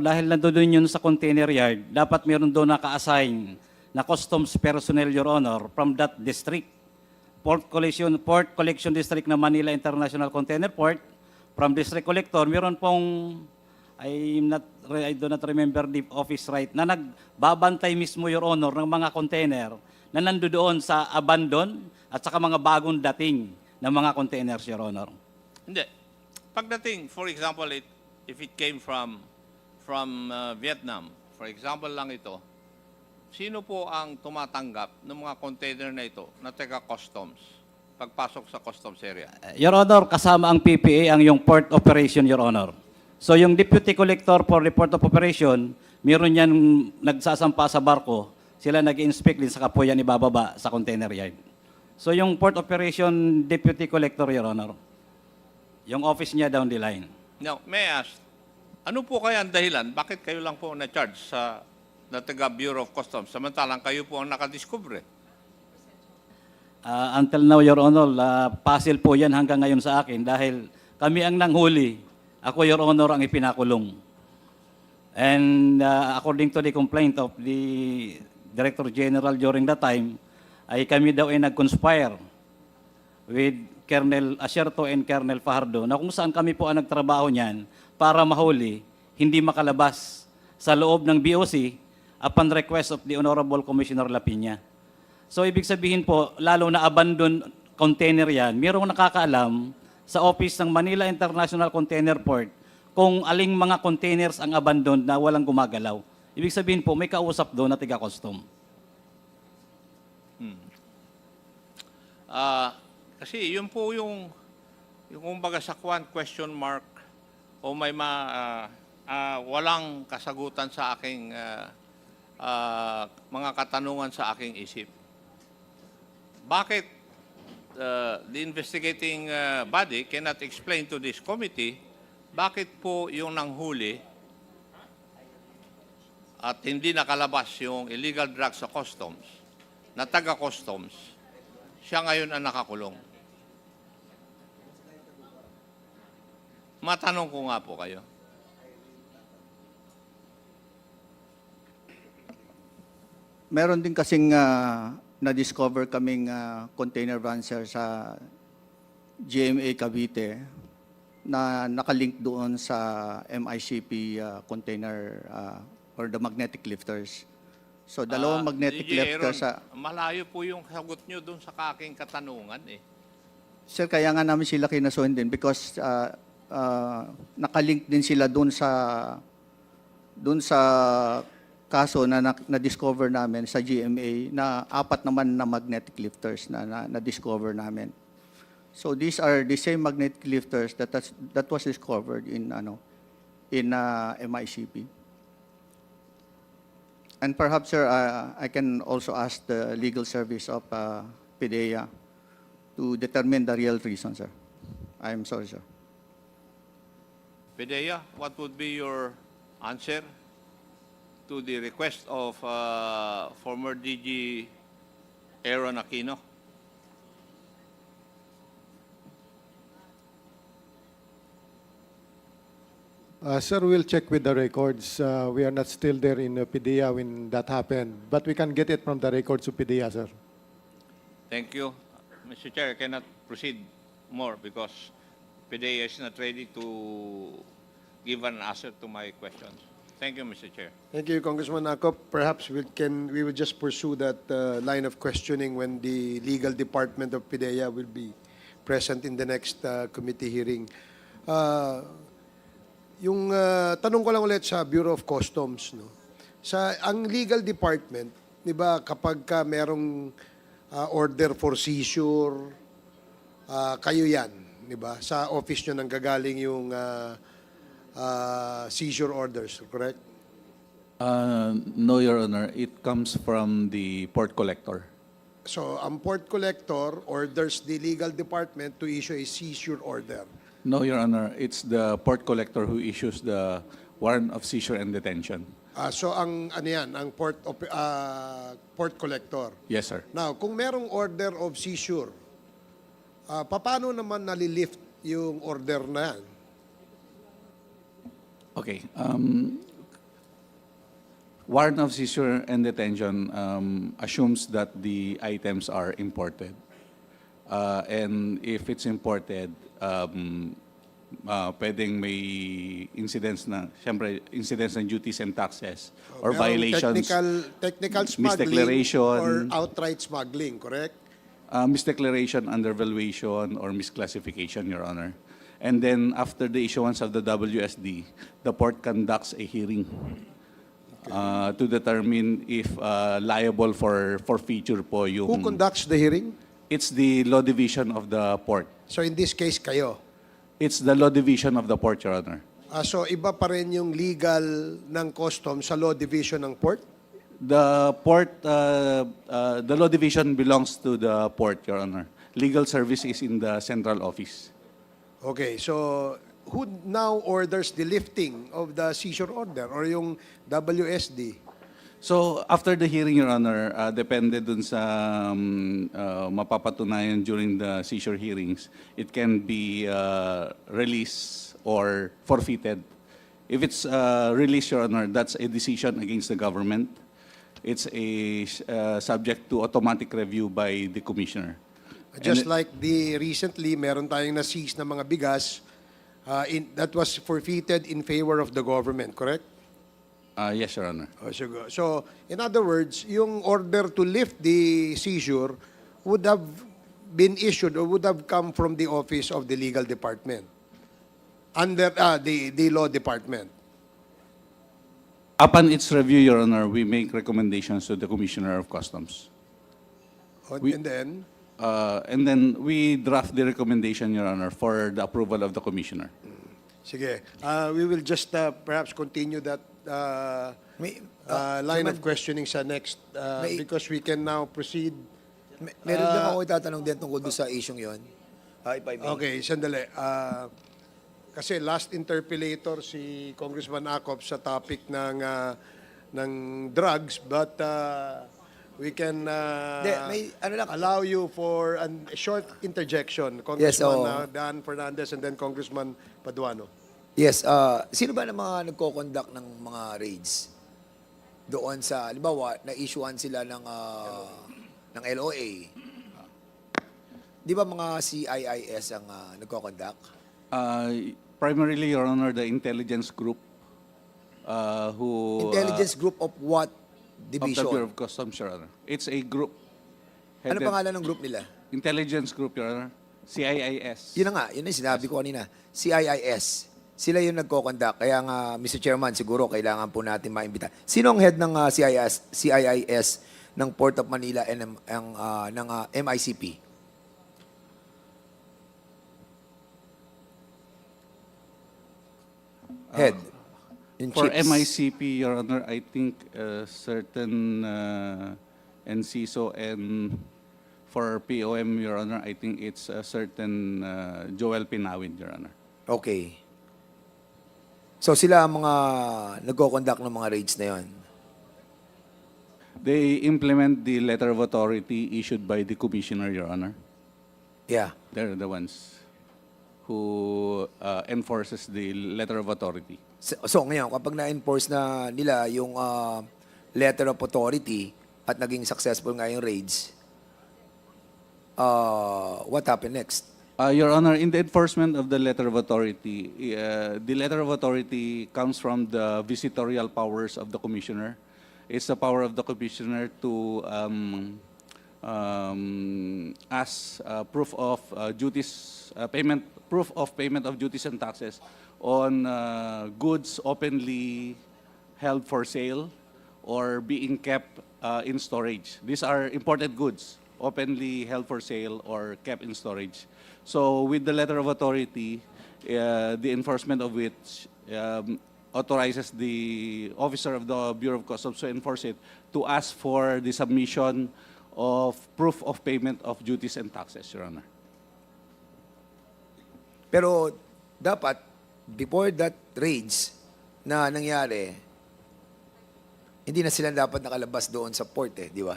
Dahil nandoon yun sa container yard, dapat meron doon naka-assign na customs personnel, Your Honor, from that district. Port Collection, Port Collection District ng Manila International Container Port, from District Collector, meron pong, I'm not, I do not remember the office right, na nagbabantay mismo, Your Honor, ng mga container na nandoon sa abandon at saka mga bagong dating ng mga containers, Your Honor. Hindi. Pagdating, for example, it, if it came from from uh, Vietnam, for example lang ito, sino po ang tumatanggap ng mga container na ito na taga customs pagpasok sa customs area? Your Honor, kasama ang PPA ang yung port operation, Your Honor. So yung deputy collector for report of operation, meron yan nagsasampa sa barko, sila nag-inspect din sa kapuyan ibababa sa container yard. So yung port operation deputy collector, Your Honor, yung office niya down the line. Now, may I ask, ano po kaya ang dahilan? Bakit kayo lang po na-charge sa na taga Bureau of Customs samantalang kayo po ang nakadiscover? Ah, until now, Your Honor, ah, puzzle po yan hanggang ngayon sa akin dahil kami ang nanghuli. Ako, Your Honor, ang ipinakulong. And ah, according to the complaint of the Director General during that time, ay kami daw ay nag-conspire with Colonel Acerto and Colonel Fajardo na kung saan kami po ang nagtrabaho niyan para mahuli, hindi makalabas sa loob ng BOC upon request of the Honorable Commissioner Lapina. So ibig sabihin po, lalo na abandon container yan, mayroong nakakaalam sa office ng Manila International Container Port kung aling mga containers ang abandoned na walang gumagalaw. Ibig sabihin po, may kausap doon na tiga-custom. Ah, kasi yun po yung, yung kumbaga sa kwan, question mark, o may ma, ah, ah, walang kasagutan sa aking ah, ah, mga katanungan sa aking isip. Bakit ah, the investigating ah, body cannot explain to this committee bakit po yung nanghuli at hindi nakalabas yung illegal drugs sa customs na taga-customs, siya ngayon ang nakakulong. Matanong ko nga po kayo. Meron din kasing ah, na-discover kaming ah, container van sir sa GMA Cavite na nakalink doon sa MICP ah, container ah, or the magnetic lifters. So dalawang Ah, magnetic DJ lifters Aaron, sa Malayo po yung sagot nyo doon sa aking katanungan eh. Sir, kaya nga namin sila kinasuhin din because uh, uh, nakalink din sila doon sa doon sa kaso na na- na-discover namin sa GMA na apat naman na magnetic lifters na na- na-discover namin. So these are the same magnetic lifters that has, that was discovered in ano in uh, MICP. And perhaps sir uh, I can also ask the legal service of uh, PIDEA to determine the real reason, sir. I'm sorry, sir. Pedea, what would be your answer to the request of uh, former DG Aaron Aquino? Uh, Sir, we'll check with the records. Uh, We are not still there in uh, PDEA when that happened, but we can get it from the records of PDEA, sir. Thank you. Mr. Chair, I cannot proceed more because PDEA is not ready to give an answer to my questions. Thank you, Mr. Chair. Thank you, Congressman Akop. Perhaps we can, we will just pursue that uh, line of questioning when the legal department of PIDEA will be present in the next uh, committee hearing. Uh, Yung uh, tanong ko lang ulit sa Bureau of Customs, no? Sa ang legal department, 'di ba, kapag ka merong uh, order for seizure, uh, kayo 'yan, 'di ba? Sa office nyo nang gagaling yung uh, uh, seizure orders, correct? Uh, no, Your Honor. It comes from the port collector. So, ang port collector orders the legal department to issue a seizure order. No, Your Honor. It's the port collector who issues the warrant of seizure and detention. Ah, so, ang ano yan, ang port, ah, port collector. Yes, sir. Now, kung merong order of seizure, ah, paano naman nalilift yung order na yan? Okay. Um, Warrant of seizure and detention um, assumes that the items are imported. Uh, and if it's imported, um, uh, pwedeng may incidents na, siyempre, incidents ng duties and taxes or Merong violations. Technical, technical smuggling misdeclaration. or outright smuggling, correct? Uh, misdeclaration, undervaluation, or misclassification, Your Honor. And then after the issuance of the WSD, the port conducts a hearing uh, to determine if uh, liable for forfeiture po yung... Who conducts the hearing? It's the law division of the port. So in this case, kayo. It's the law division of the port, Your Honor. Ah, so iba pa rin yung legal ng customs sa law division ng port? The port, uh, uh, the law division belongs to the port, Your Honor. Legal service is in the central office. Okay, so who now orders the lifting of the seizure order or yung WSD? So after the hearing, Your Honor, uh, depende dun sa um, uh, mapapatunayan during the seizure hearings, it can be uh, released or forfeited. If it's uh, released, Your Honor, that's a decision against the government. It's a uh, subject to automatic review by the commissioner. Just And- like the recently, meron tayong na-seize na mga bigas uh, in, that was forfeited in favor of the government, correct? Uh, yes, Your Honor. Oh, so, so, in other words, yung order to lift the seizure would have been issued or would have come from the office of the legal department under ah, the, the law department. Upon its review, Your Honor, we make recommendations to the Commissioner of Customs. Oh, We- and then, Uh, and then we draft the recommendation, Your Honor, for the approval of the Commissioner. sige, uh, we will just uh, perhaps continue that uh, May, uh, uh, line of questioning sa next uh, May- because we can now proceed. may, meron lang Ah. ako itatanong din tungkol doon sa isyong yon. Uh, if I may. Okay, sandali. Ah, kasi last interpellator si Congressman Acop sa topic ng ah, ng drugs but ah, we can ah, Hindi, may- ano lang- allow you for an, a short interjection Yes, Congressman oo. ah, Dan Fernandez and then Congressman Paduano. Yes, uh, sino ba ng mga nagko-conduct ng mga raids? Doon sa, halimbawa, na-issuean sila ng, ah, ng LOA. Di ba mga CIIS ang ah, nagko-conduct? Uh, primarily, Your Honor, the intelligence group uh, who... uh, Intelligence group of what Of the division? Bureau of Customs, Your Honor. It's a group. ano headed- pangalan ng group nila? Intelligence group, Your Honor. CIIS. Yun na nga, yun na yung sinabi ko kanina. CIIS. Sila yung nagko-conduct. Kaya nga, Mr. Chairman, siguro kailangan po natin maimbita. Sino ang head ng ah, CIIS, CIIS ng Port of Manila and ng, ang, ah, ng ah, MICP? Head. In For chiefs. MICP, Your Honor, I think uh, certain uh, NCISO and for POM, Your Honor, I think it's a certain uh, Joel Pinawin, Your Honor. Okay. So sila ang mga nagko-conduct ng mga raids na yon. They implement the letter of authority issued by the Commissioner, Your Honor. Yeah. They're the ones who uh, enforces the letter of authority. So, so ngayon, kapag na-enforce na nila yung ah, letter of authority at naging successful nga yung raids, uh, what happened next? Uh, Your Honor, in the enforcement of the letter of authority, uh, the letter of authority comes from the visitorial powers of the commissioner. It's the power of the commissioner to um, um, ask uh, proof of uh, duties, uh, payment, proof of payment of duties and taxes on uh, goods openly held for sale or being kept uh, in storage. These are imported goods, openly held for sale or kept in storage. So with the letter of authority, uh, the enforcement of which um, authorizes the officer of the Bureau of Customs to enforce it to ask for the submission of proof of payment of duties and taxes, Your Honor. Pero dapat, before that raids na nangyari, hindi na sila dapat nakalabas doon sa port eh, di ba?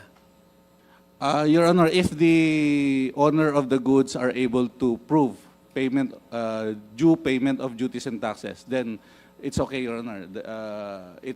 Uh, Your Honor, if the owner of the goods are able to prove payment, uh, due payment of duties and taxes, then it's okay, Your Honor. The, uh, it